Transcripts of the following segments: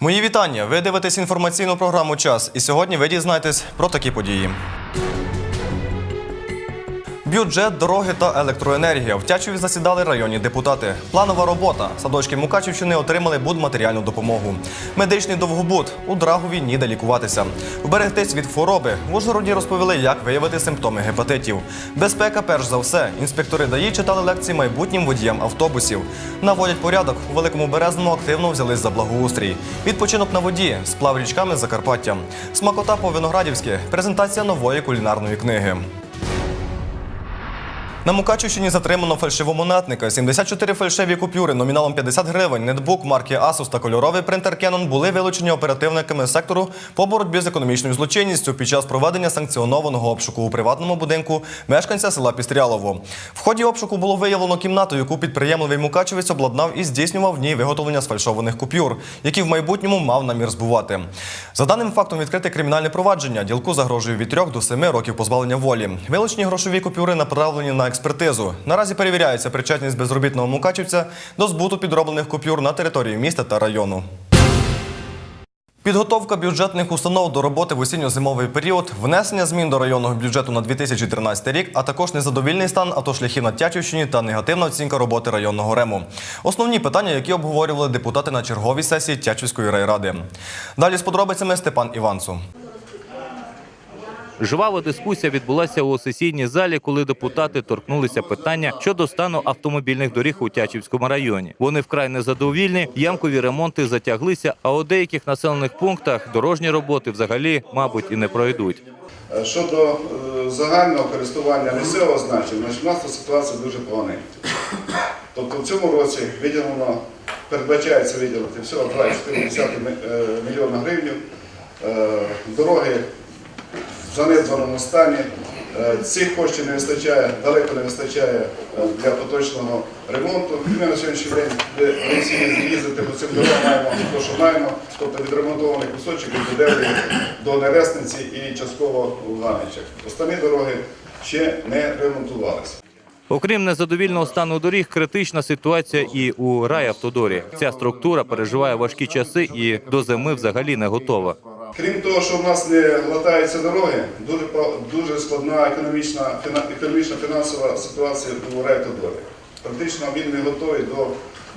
Мої вітання. Ви дивитесь інформаційну програму Час. І сьогодні ви дізнаєтесь про такі події. Бюджет, дороги та електроенергія. В Тячеві засідали районні депутати. Планова робота. Садочки Мукачівщини отримали будматеріальну допомогу. Медичний довгобуд. У Драгові ніде лікуватися. Вберегтись від хвороби. В Ужгороді розповіли, як виявити симптоми гепатитів. Безпека, перш за все. Інспектори ДАІ читали лекції майбутнім водіям автобусів. Наводять порядок. У Великому Березному активно взялись за благоустрій. Відпочинок на воді. Сплав річками Закарпаття. Смакота по Виноградівськи. Презентація нової кулінарної книги. На Мукачівщині затримано фальшивомонетника. 74 фальшиві купюри номіналом 50 гривень, нетбук марки Asus та кольоровий принтер Canon були вилучені оперативниками сектору по боротьбі з економічною злочинністю під час проведення санкціонованого обшуку у приватному будинку мешканця села Пістрялово. В ході обшуку було виявлено кімнату, яку підприємливий мукачевець обладнав і здійснював в ній виготовлення сфальшованих купюр, які в майбутньому мав намір збувати. За даним фактом відкрите кримінальне провадження. Ділку загрожує від 3 до 7 років позбавлення волі. Вилучені грошові купюри направлені на експертизу. Наразі перевіряється причетність безробітного мукачівця до збуту підроблених купюр на території міста та району. Підготовка бюджетних установ до роботи в осінньо-зимовий період, внесення змін до районного бюджету на 2013 рік, а також незадовільний стан автошляхів на Тячівщині та негативна оцінка роботи районного рему. Основні питання, які обговорювали депутати на черговій сесії Тячівської райради. Далі з подробицями Степан Іванцу. Жвава дискусія відбулася у сесійній залі, коли депутати торкнулися питання щодо стану автомобільних доріг у Тячівському районі. Вони вкрай незадовільні, ямкові ремонти затяглися, а у деяких населених пунктах дорожні роботи взагалі, мабуть, і не пройдуть. Е, Щодо е, загального користування місцевого значення, у нас ситуація дуже поганенька. Тобто в цьому році виділено, передбачається виділити всього 2,4 е, мільйона гривень. Дороги занедбаному стані. Е, Цих коштів не вистачає, далеко не вистачає е, для поточного ремонту. Ми на сьогоднішній день всі їздити по цим дорогам маємо те, що маємо, тобто відремонтований кусочок від Будевлі до Нересниці і частково у Ганичах. Останні дороги ще не ремонтувалися. Окрім незадовільного стану доріг, критична ситуація і у райавтодорі. Ця структура переживає важкі часи і до зими взагалі не готова. Крім того, що в нас не латаються дороги, дуже, дуже складна економічна, економічна фінансова ситуація у райавтодорі. Практично він не готовий до,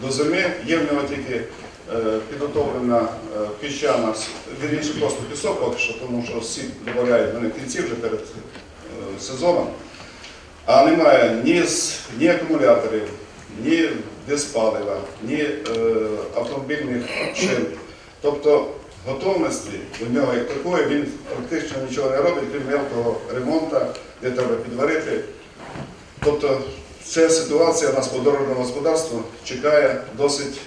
до зими. Є в нього тільки е, підготовлена е, піщана, вірніше просто пісок, поки що, тому що сіль додають вони кінці вже перед е, сезоном. А немає ні, ні акумуляторів, ні диспалива, ні е, автомобільних шин. Тобто готовності у нього як такої він практично нічого не робить, крім мелкого ремонту, де треба підварити. Тобто ця ситуація нас по дорожньому господарству чекає досить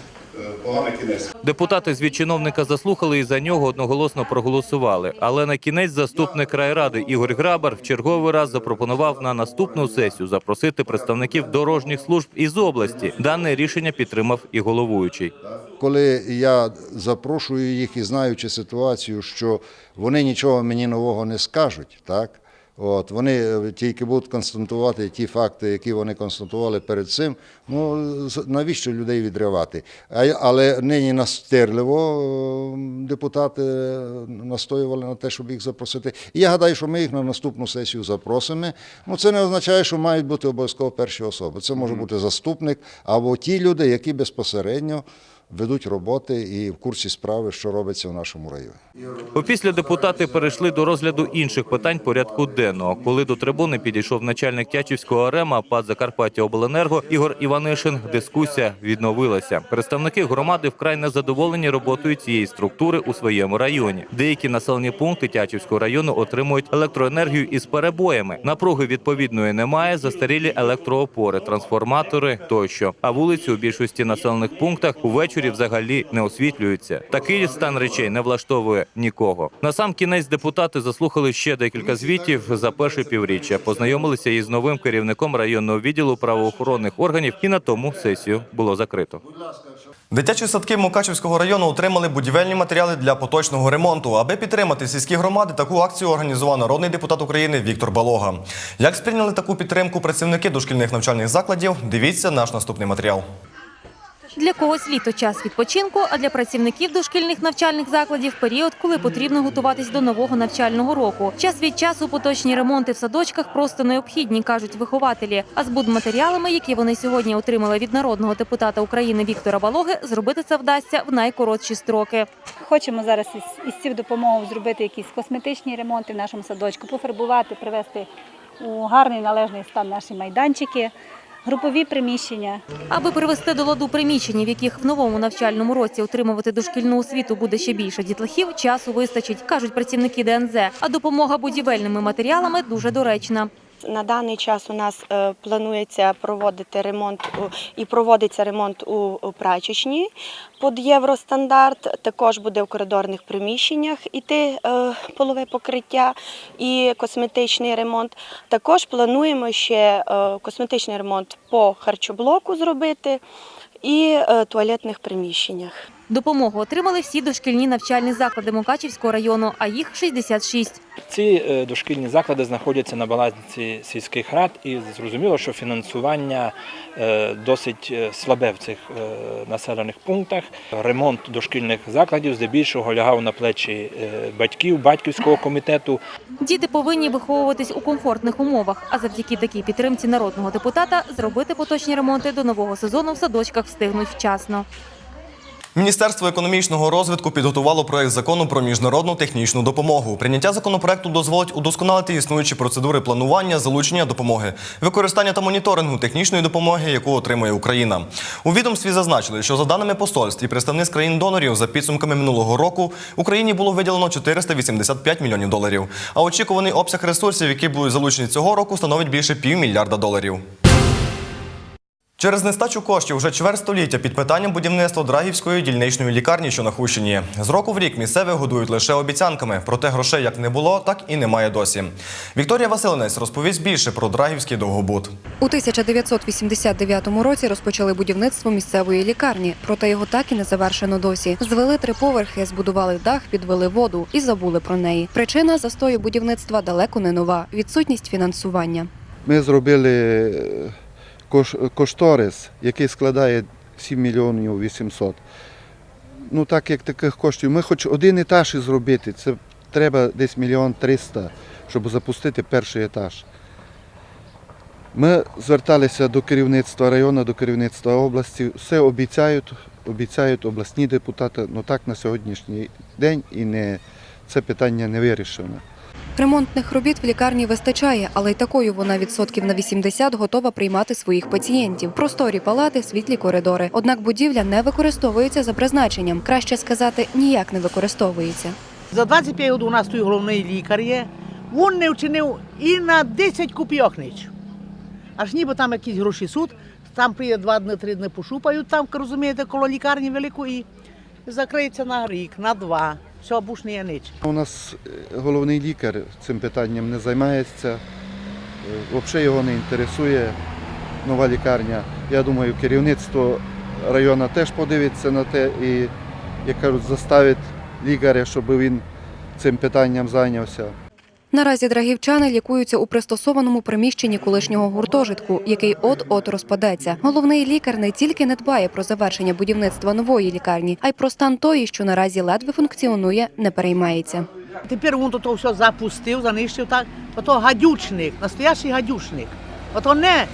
поганий кінець. Депутати звіт чиновника заслухали і за нього одноголосно проголосували. Але на кінець заступник райради Ігор Грабар в черговий раз запропонував на наступну сесію запросити представників дорожніх служб із області. Дане рішення підтримав і головуючий. Коли я запрошую їх і знаючи ситуацію, що вони нічого мені нового не скажуть, так? От, вони е, тільки будуть констатувати ті факти, які вони констатували перед цим. Ну навіщо людей відривати? А, але нині настирливо е, депутати е, настоювали на те, щоб їх запросити. І я гадаю, що ми їх на наступну сесію запросимо. Ну це не означає, що мають бути обов'язково перші особи. Це може бути заступник або ті люди, які безпосередньо ведуть роботи і в курсі справи, що робиться в нашому районі. Опісля депутати перейшли до розгляду інших питань порядку денного. Коли до трибуни підійшов начальник Тячівського РЕМа ПАД Закарпаття Обленерго Ігор Іванишин, дискусія відновилася. Представники громади вкрай незадоволені роботою цієї структури у своєму районі. Деякі населені пункти Тячівського району отримують електроенергію із перебоями. Напруги відповідної немає, застарілі електроопори, трансформатори тощо. А вулиці у більшості населених пунктах увечері взагалі не освітлюються. Такий стан речей не влаштовує нікого. На сам кінець депутати заслухали ще декілька звітів за перше півріччя. Познайомилися із новим керівником районного відділу правоохоронних органів, і на тому сесію було закрито. Дитячі садки Мукачівського району отримали будівельні матеріали для поточного ремонту. Аби підтримати сільські громади, таку акцію організував народний депутат України Віктор Балога. Як сприйняли таку підтримку працівники дошкільних навчальних закладів? Дивіться наш наступний матеріал. Для когось літо час відпочинку, а для працівників дошкільних навчальних закладів період, коли потрібно готуватись до нового навчального року. Час від часу поточні ремонти в садочках просто необхідні, кажуть вихователі. А з будматеріалами, які вони сьогодні отримали від народного депутата України Віктора Балоги, зробити це вдасться в найкоротші строки. Хочемо зараз із, цих допомог зробити якісь косметичні ремонти в нашому садочку, пофарбувати, привести у гарний належний стан наші майданчики, групові приміщення. Аби привести до ладу приміщення, в яких в новому навчальному році отримувати дошкільну освіту буде ще більше дітлахів, часу вистачить, кажуть працівники ДНЗ. А допомога будівельними матеріалами дуже доречна. На даний час у нас е, планується проводити ремонт і проводиться ремонт у, прачечній під євростандарт. Також буде в коридорних приміщеннях іти е, полове покриття і косметичний ремонт. Також плануємо ще е, косметичний ремонт по харчоблоку зробити і туалетних приміщеннях. Допомогу отримали всі дошкільні навчальні заклади Мукачівського району, а їх 66. Ці е, дошкільні заклади знаходяться на балансі сільських рад, і зрозуміло, що фінансування е, досить е, слабе в цих населених пунктах. Ремонт дошкільних закладів здебільшого лягав на плечі батьків, батьківського комітету. Діти повинні виховуватись у комфортних умовах, а завдяки такій підтримці народного депутата зробити поточні ремонти до нового сезону в садочках встигнуть вчасно. Міністерство економічного розвитку підготувало проект закону про міжнародну технічну допомогу. Прийняття законопроекту дозволить удосконалити існуючі процедури планування, залучення допомоги, використання та моніторингу технічної допомоги, яку отримує Україна. У відомстві зазначили, що за даними посольств і представниць країн-донорів за підсумками минулого року Україні було виділено 485 мільйонів доларів. А очікуваний обсяг ресурсів, які будуть залучені цього року, становить більше півмільярда доларів. Через нестачу коштів вже чверть століття під питанням будівництва Драгівської дільничної лікарні, що на Хущині. З року в рік місцевих годують лише обіцянками, проте грошей як не було, так і немає досі. Вікторія Василинець розповість більше про Драгівський довгобуд. У 1989 році розпочали будівництво місцевої лікарні, проте його так і не завершено досі. Звели три поверхи, збудували дах, підвели воду і забули про неї. Причина застою будівництва далеко не нова відсутність фінансування. Ми зробили кошторис, який складає 7 мільйонів 800. Ну так як таких коштів, ми хоч один етаж і зробити, це треба десь мільйон 300, щоб запустити перший етаж. Ми зверталися до керівництва району, до керівництва області, все обіцяють, обіцяють обласні депутати, але так на сьогоднішній день і не, це питання не вирішено. Ремонтних робіт в лікарні вистачає, але й такою вона відсотків на 80 готова приймати своїх пацієнтів. Просторі палати, світлі коридори. Однак будівля не використовується за призначенням. Краще сказати, ніяк не використовується. За 25 років у нас тут головний лікар є. Він не вчинив і на 10 копійок. Аж ніби там якісь гроші суд, там приїде два дні, три дні пошупають, там, розумієте, коло лікарні великої, і закриється на рік, на два. Все, буш не є ніч. У нас е, головний лікар цим питанням не займається, е, взагалі його не інтересує нова лікарня. Я думаю, керівництво району теж подивиться на те і, як кажуть, заставить лікаря, щоб він цим питанням зайнявся. Наразі драгівчани лікуються у пристосованому приміщенні колишнього гуртожитку, який от-от розпадеться. Головний лікар не тільки не дбає про завершення будівництва нової лікарні, а й про стан тої, що наразі ледве функціонує, не переймається. Тепер він то все запустив, занищив так. Ото гадючник, настоящий гадючник. Ото не,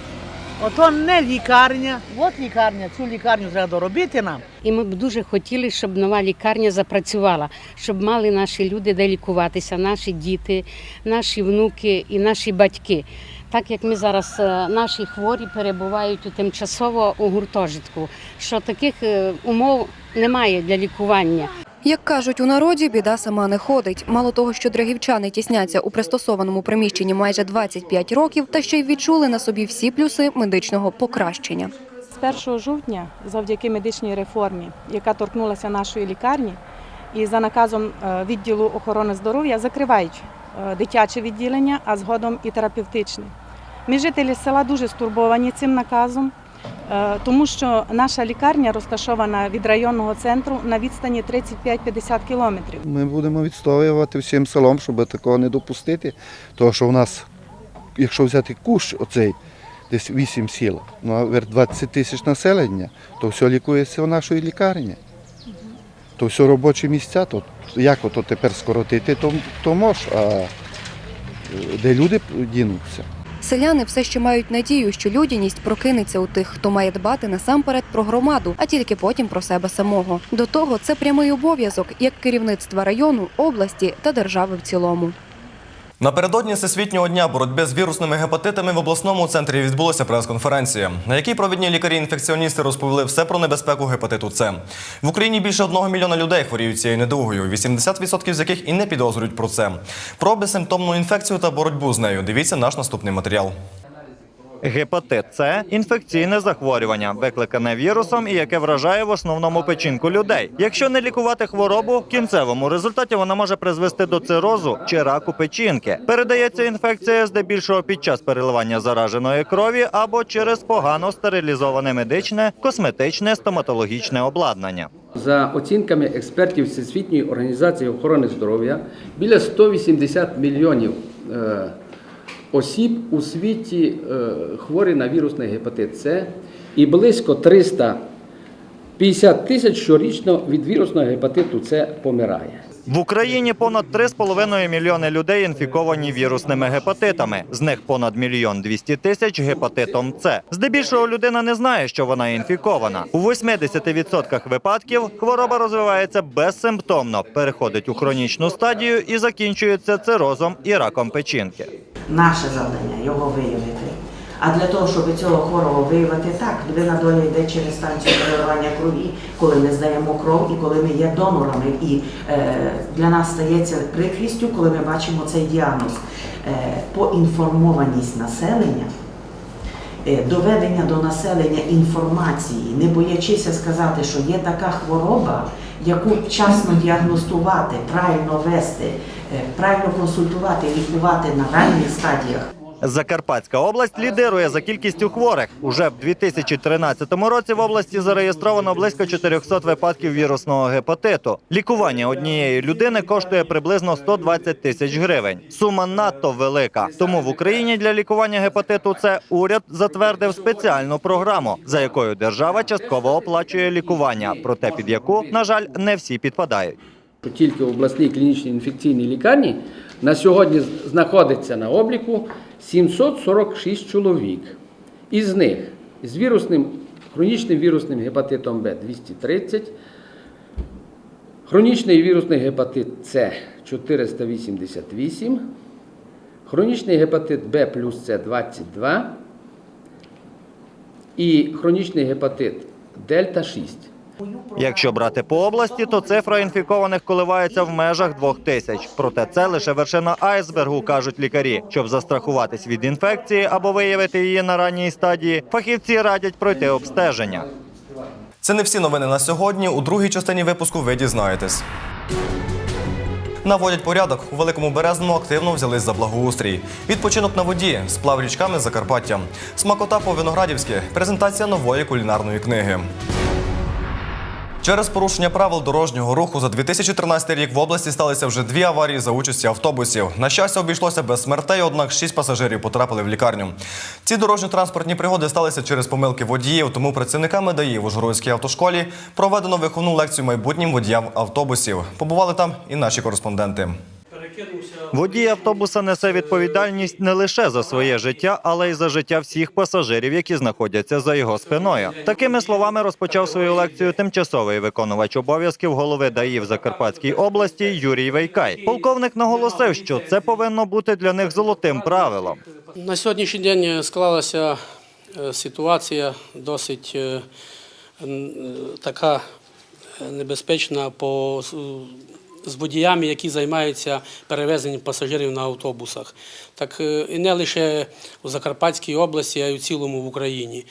ото не лікарня. От лікарня, цю лікарню треба доробити нам. І ми б дуже хотіли, щоб нова лікарня запрацювала, щоб мали наші люди де лікуватися, наші діти, наші внуки і наші батьки. Так як ми зараз е, наші хворі перебувають у тимчасово у гуртожитку, що таких е, умов немає для лікування. Як кажуть у народі, біда сама не ходить. Мало того, що драгівчани тісняться у пристосованому приміщенні майже 25 років, та ще й відчули на собі всі плюси медичного покращення. З 1 жовтня, завдяки медичній реформі, яка торкнулася нашої лікарні, і за наказом е, відділу охорони здоров'я закривають е, дитяче відділення, а згодом і терапевтичне. Ми, жителі села, дуже стурбовані цим наказом, тому що наша лікарня розташована від районного центру на відстані 35-50 кілометрів. Ми будемо відстоювати всім селом, щоб такого не допустити. Тому що у нас, якщо взяти кущ оцей, десь 8 сіл, ну 20 тисяч населення, то все лікується в нашій лікарні. То все робочі місця, то як ото тепер скоротити, то, то мож, а е, де люди дінуться? Селяни все ще мають надію, що людяність прокинеться у тих, хто має дбати насамперед про громаду, а тільки потім про себе самого. До того це прямий обов'язок як керівництва району, області та держави в цілому. Напередодні Всесвітнього дня боротьби з вірусними гепатитами в обласному центрі відбулася прес-конференція, на якій провідні лікарі-інфекціоністи розповіли все про небезпеку гепатиту С. В Україні більше одного мільйона людей хворіють цією недугою, 80% з яких і не підозрюють про це. Про безсимптомну інфекцію та боротьбу з нею дивіться наш наступний матеріал. Гепатит С – інфекційне захворювання, викликане вірусом і яке вражає в основному печінку людей. Якщо не лікувати хворобу, в кінцевому результаті вона може призвести до цирозу чи раку печінки. Передається інфекція здебільшого під час переливання зараженої крові або через погано стерилізоване медичне, косметичне, стоматологічне обладнання. За оцінками експертів Всесвітньої організації охорони здоров'я, біля 180 мільйонів е, осіб у світі е, хворі на вірусний гепатит С і близько 350 тисяч щорічно від вірусного гепатиту С помирає. В Україні понад 3,5 мільйони людей інфіковані вірусними гепатитами. З них понад мільйон 200 тисяч гепатитом С. Здебільшого людина не знає, що вона інфікована. У 80% випадків хвороба розвивається безсимптомно, переходить у хронічну стадію і закінчується цирозом і раком печінки. Наше завдання його виявити. А для того, щоб цього хворого виявити, так, людина доля йде через станцію переливання крові, коли ми здаємо кров і коли ми є донорами. І е, для нас стається прикрістю, коли ми бачимо цей діагноз. Е, поінформованість населення, е, доведення до населення інформації, не боячися сказати, що є така хвороба, яку вчасно діагностувати, правильно вести, е, правильно консультувати, лікувати на ранніх стадіях. Закарпатська область лідирує за кількістю хворих. Уже в 2013 році в області зареєстровано близько 400 випадків вірусного гепатиту. Лікування однієї людини коштує приблизно 120 тисяч гривень. Сума надто велика. Тому в Україні для лікування гепатиту С уряд затвердив спеціальну програму, за якою держава частково оплачує лікування, проте під яку, на жаль, не всі підпадають. Тільки в обласній клінічній інфекційній лікарні на сьогодні знаходиться на обліку 746 чоловік. Із них з вірусним, хронічним вірусним гепатитом Б 230, хронічний вірусний гепатит С 488, хронічний гепатит Б плюс С 22 і хронічний гепатит Дельта 6. Якщо брати по області, то цифра інфікованих коливається в межах двох тисяч. Проте це лише вершина айсбергу, кажуть лікарі. Щоб застрахуватись від інфекції або виявити її на ранній стадії, фахівці радять пройти обстеження. Це не всі новини на сьогодні. У другій частині випуску ви дізнаєтесь. Наводять порядок у великому березному активно взялись за благоустрій. Відпочинок на воді, сплав річками Закарпаття. Смакота по виноградівськи. Презентація нової кулінарної книги. Через порушення правил дорожнього руху за 2013 рік в області сталися вже дві аварії за участі автобусів. На щастя, обійшлося без смертей, однак шість пасажирів потрапили в лікарню. Ці дорожньо-транспортні пригоди сталися через помилки водіїв, тому працівниками ДАІ в Ужгородській автошколі проведено виховну лекцію майбутнім водіям автобусів. Побували там і наші кореспонденти. Водій автобуса несе відповідальність не лише за своє життя, але й за життя всіх пасажирів, які знаходяться за його спиною. Такими словами розпочав свою лекцію тимчасовий виконувач обов'язків голови ДАІ в Закарпатській області Юрій Вейкай. Полковник наголосив, що це повинно бути для них золотим правилом. На сьогоднішній день склалася е, ситуація досить е, така небезпечна по з водіями, які займаються перевезенням пасажирів на автобусах. Так е, і не лише у Закарпатській області, а й у цілому в Україні.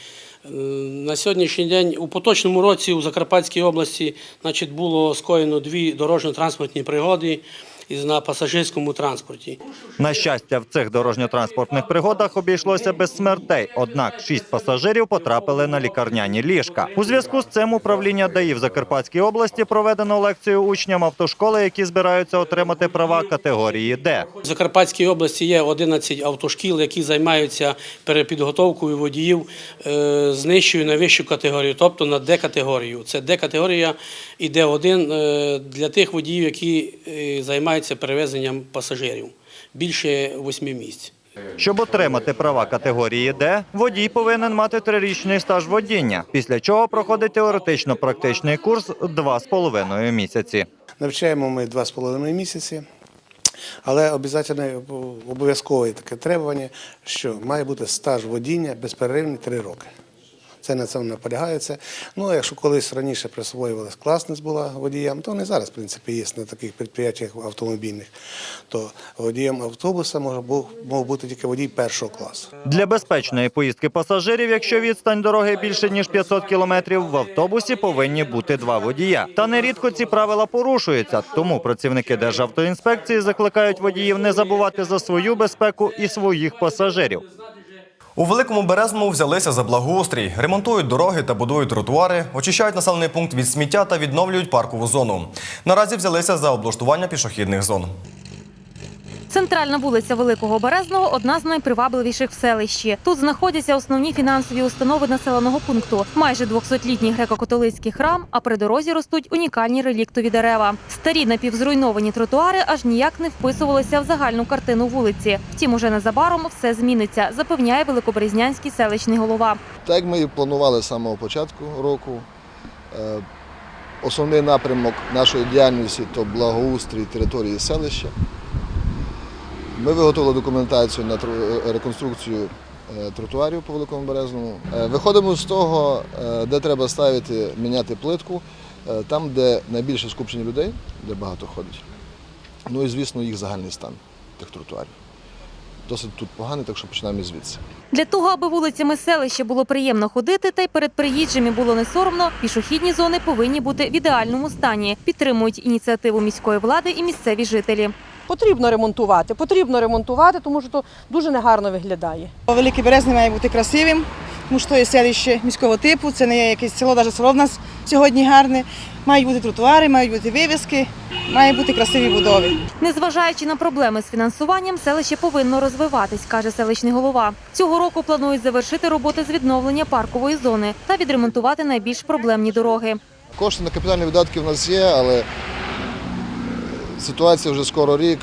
Е, На сьогоднішній день у поточному році у Закарпатській області значить, було скоєно дві дорожньо-транспортні пригоди. І на пасажирському транспорті. На щастя, в цих дорожньо-транспортних пригодах обійшлося без смертей. Однак шість пасажирів потрапили на лікарняні ліжка. У зв'язку з цим управління ДАІ в Закарпатській області проведено лекцію учням автошколи, які збираються отримати права категорії Д. В Закарпатській області є 11 автошкіл, які займаються перепідготовкою водіїв е, з нижчою на вищу категорію, тобто на Д-категорію. Це Д-категорія і Д1 е, для тих водіїв, які е, займаються перевезенням пасажирів. Більше восьми місць. Щоб отримати права категорії Д, водій повинен мати трирічний стаж водіння, після чого проходить теоретично-практичний курс два з половиною місяці. Навчаємо ми два з половиною місяці, але обов'язково обов'язкове таке требування, що має бути стаж водіння безперервний три роки. Це на цьому наполягається. Ну, якщо колись раніше присвоювалась класність була водіям, то вони зараз, в принципі, є на таких підприємствах автомобільних, то водієм автобуса може мав бути тільки водій першого класу. Для безпечної поїздки пасажирів, якщо відстань дороги більше ніж 500 кілометрів, в автобусі повинні бути два водія. Та нерідко ці правила порушуються, тому працівники Державтоінспекції закликають водіїв не забувати за свою безпеку і своїх пасажирів. У Великому Березному взялися за благоустрій, ремонтують дороги та будують тротуари, очищають населений пункт від сміття та відновлюють паркову зону. Наразі взялися за облаштування пішохідних зон. Центральна вулиця Великого Березного одна з найпривабливіших в селищі. Тут знаходяться основні фінансові установи населеного пункту. Майже 200-літній греко-католицький храм, а при дорозі ростуть унікальні реліктові дерева. Старі напівзруйновані тротуари аж ніяк не вписувалися в загальну картину вулиці. Втім, уже незабаром все зміниться, запевняє великобрезнянський селищний голова. Так ми і планували з самого початку року, е, основний напрямок нашої діяльності то благоустрій території селища. Ми виготовили документацію на тру- реконструкцію е, тротуарів по Великому Березному. Е, Виходимо з того, е, де треба ставити, міняти плитку, е, там, де найбільше скупчення людей, де багато ходить. Ну і, звісно, їх загальний стан тих тротуарів. Досить тут поганий, так що починаємо звідси. Для того, аби вулицями селища було приємно ходити, та й перед приїжджими було не соромно, пішохідні зони повинні бути в ідеальному стані. Підтримують ініціативу міської влади і місцеві жителі. Потрібно ремонтувати, потрібно ремонтувати, тому що то дуже негарно виглядає. Великий Березний має бути красивим, тому що є селище міського типу, це не є якесь село, навіть село в нас сьогодні гарне. Мають бути тротуари, мають бути вивіски, мають бути красиві будови. Незважаючи на проблеми з фінансуванням, селище повинно розвиватись, каже селищний голова. Цього року планують завершити роботи з відновлення паркової зони та відремонтувати найбільш проблемні дороги. Кошти на капітальні видатки в нас є, але ситуація вже скоро рік,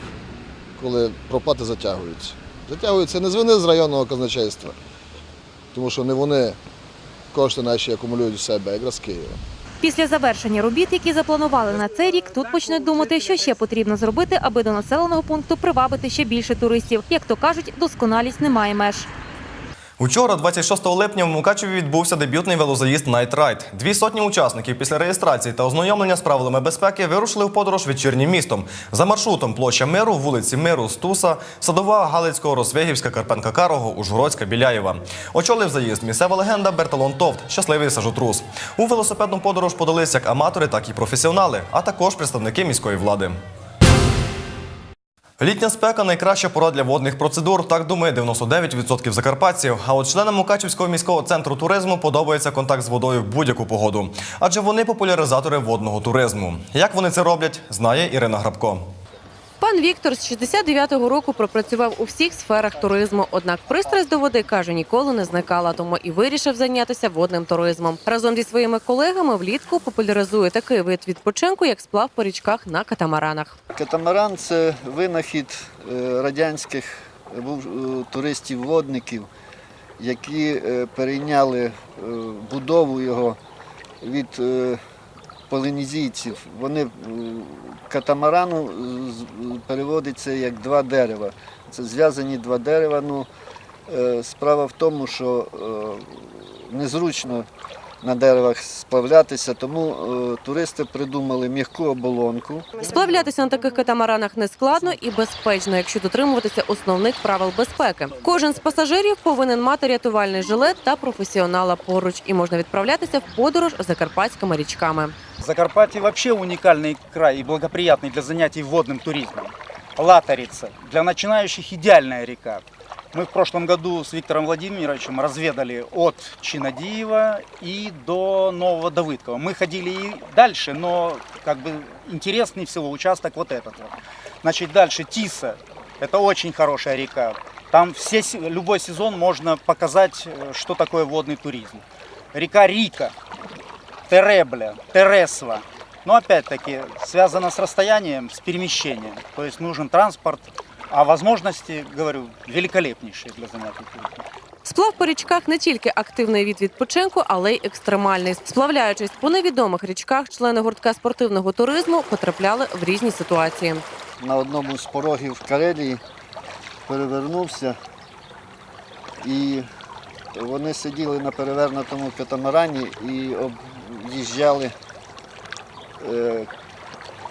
коли проплати затягуються. Затягуються не з вини з районного казначейства, тому що не вони кошти наші акумулюють у себе, якраз з Києва. Після завершення робіт, які запланували на цей рік, тут почнуть думати, що ще потрібно зробити, аби до населеного пункту привабити ще більше туристів. Як то кажуть, досконалість не має меж. Учора, 26 липня, в Мукачеві відбувся дебютний велозаїзд Night Ride. Дві сотні учасників після реєстрації та ознайомлення з правилами безпеки вирушили в подорож вечірнім містом. За маршрутом площа Миру, вулиці Миру, Стуса, Садова, Галицького, Росвігівська, Карпенка Карого, Ужгородська, Біляєва. Очолив заїзд місцева легенда Берталон Товт, щасливий сажотрус. У велосипедну подорож подались як аматори, так і професіонали, а також представники міської влади. Літня спека найкраща пора для водних процедур. Так думає 99% закарпатців. А от членам Мукачівського міського центру туризму подобається контакт з водою в будь-яку погоду, адже вони популяризатори водного туризму. Як вони це роблять, знає Ірина Грабко. Пан Віктор з 69-го року пропрацював у всіх сферах туризму. Однак пристрасть до води каже, ніколи не зникала, тому і вирішив зайнятися водним туризмом. Разом зі своїми колегами влітку популяризує такий вид відпочинку, як сплав по річках на катамаранах. Катамаран це винахід е, радянських е, е, туристів-водників, які перейняли будову його від полінезійців. Вони е, катамарану з- переводиться як два дерева. Це зв'язані два дерева. Ну, е, справа в тому, що е, незручно на деревах сплавлятися, тому е, туристи придумали м'яку оболонку. Сплавлятися на таких катамаранах не складно і безпечно, якщо дотримуватися основних правил безпеки. Кожен з пасажирів повинен мати рятувальний жилет та професіонала поруч, і можна відправлятися в подорож закарпатськими річками. Закарпатье вообще уникальный край и благоприятный для занятий водным туризмом. Латорица. Для начинающих идеальная река. Мы в прошлом году с Виктором Владимировичем разведали от Чинадиева и до Нового Давыдкова. Мы ходили и дальше, но как бы интереснее всего участок вот этот вот. Значит, дальше Тиса. Это очень хорошая река. Там все, се- любой сезон можно показать, э, что такое водный туризм. Река Рика. Теребля, Тересва. Но опять-таки связано с расстоянием, с перемещением. То есть нужен транспорт, а возможности, говорю, великолепнейшие для занятий туризмом. Сплав по річках не тільки активний від відпочинку, але й екстремальний. Сплавляючись по невідомих річках, члени гуртка спортивного туризму потрапляли в різні ситуації. На одному з порогів в Карелії перевернувся і вони сиділи на перевернутому катамарані і об'їжджали е,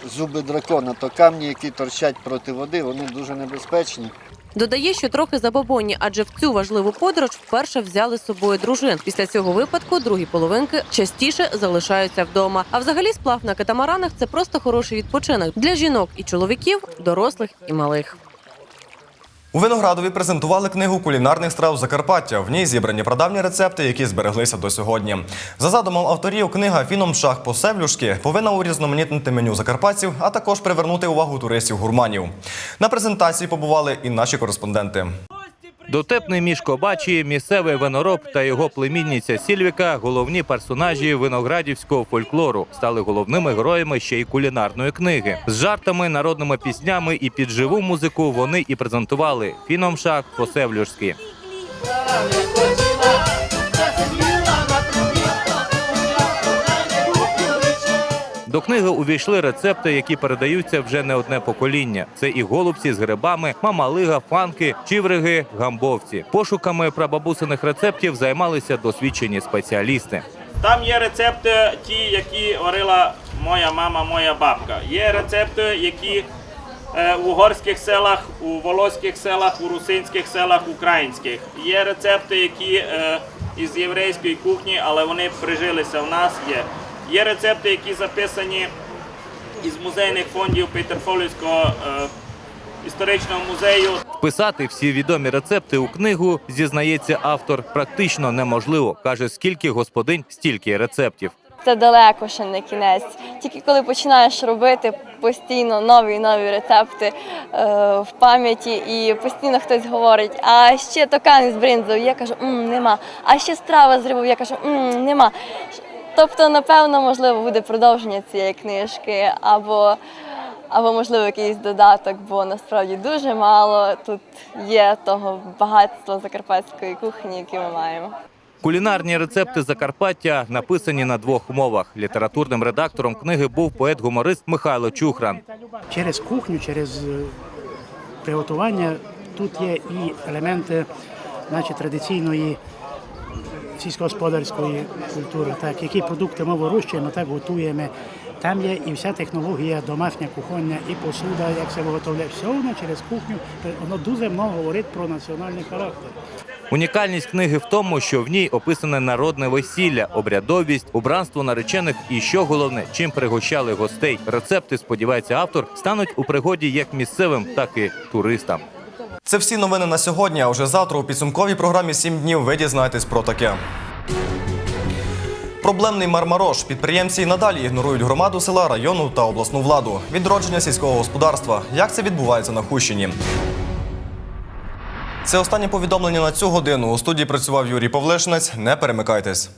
зуби дракона. То камні, які торчать проти води, вони дуже небезпечні. Додає, що трохи забобонні, адже в цю важливу подорож вперше взяли з собою дружин. Після цього випадку другі половинки частіше залишаються вдома. А взагалі сплав на катамаранах це просто хороший відпочинок для жінок і чоловіків, дорослих і малих. У Виноградові презентували книгу кулінарних страв Закарпаття. В ній зібрані прадавні рецепти, які збереглися до сьогодні. За задумом авторів, книга Фіном шах Посевлюшки повинна урізноманітнити меню закарпатців, а також привернути увагу туристів-гурманів. На презентації побували і наші кореспонденти. Дотепний Мішко Бачі, місцевий винороб та його племінниця Сільвіка головні персонажі виноградівського фольклору стали головними героями ще й кулінарної книги. З жартами, народними піснями і під живу музику вони і презентували фіном шах До книги увійшли рецепти, які передаються вже не одне покоління. Це і голубці з грибами, мамалига, фанки, чівриги, гамбовці. Пошуками прабабусиних рецептів займалися досвідчені спеціалісти. Там є рецепти, ті, які варила моя мама, моя бабка. Є рецепти, які е, у угорських селах, у волоських селах, у русинських селах, українських. Є рецепти, які е, із єврейської кухні, але вони прижилися в нас. Є. Є рецепти, які записані із музейних фондів Петерфолівського е, історичного музею. Вписати всі відомі рецепти у книгу, зізнається автор, практично неможливо. каже, скільки господинь, стільки й рецептів. Це далеко ще не кінець. Тільки коли починаєш робити постійно нові і нові рецепти е, в пам'яті, і постійно хтось говорить, а ще токан із бринзою, я кажу, «М, нема. А ще страва з рибою, я кажу, «М, нема. Тобто, напевно, можливо, буде продовження цієї книжки, або, або можливо якийсь додаток, бо насправді дуже мало тут є того багатства закарпатської кухні, яке ми маємо. Кулінарні рецепти Закарпаття написані на двох мовах. Літературним редактором книги був поет-гуморист Михайло Чухран. через кухню, через е, приготування тут є і елементи значить, традиційної сільськогосподарської культури, так, які продукти ми вирощуємо, так готуємо. Там є і вся технологія, домашня кухоння, і посуда, як це виготовляє. Все воно через кухню. Воно дуже много говорить про національний характер. Унікальність книги в тому, що в ній описане народне весілля, обрядовість, убранство наречених і що головне, чим пригощали гостей. Рецепти, сподівається автор, стануть у пригоді як місцевим, так і туристам. Це всі новини на сьогодні. А вже завтра у підсумковій програмі «7 днів ви дізнаєтесь про таке. Проблемний мармарош. Підприємці й надалі ігнорують громаду села, району та обласну владу. Відродження сільського господарства. Як це відбувається на Хущині? Це останнє повідомлення на цю годину. У студії працював Юрій Павлишинець. Не перемикайтесь.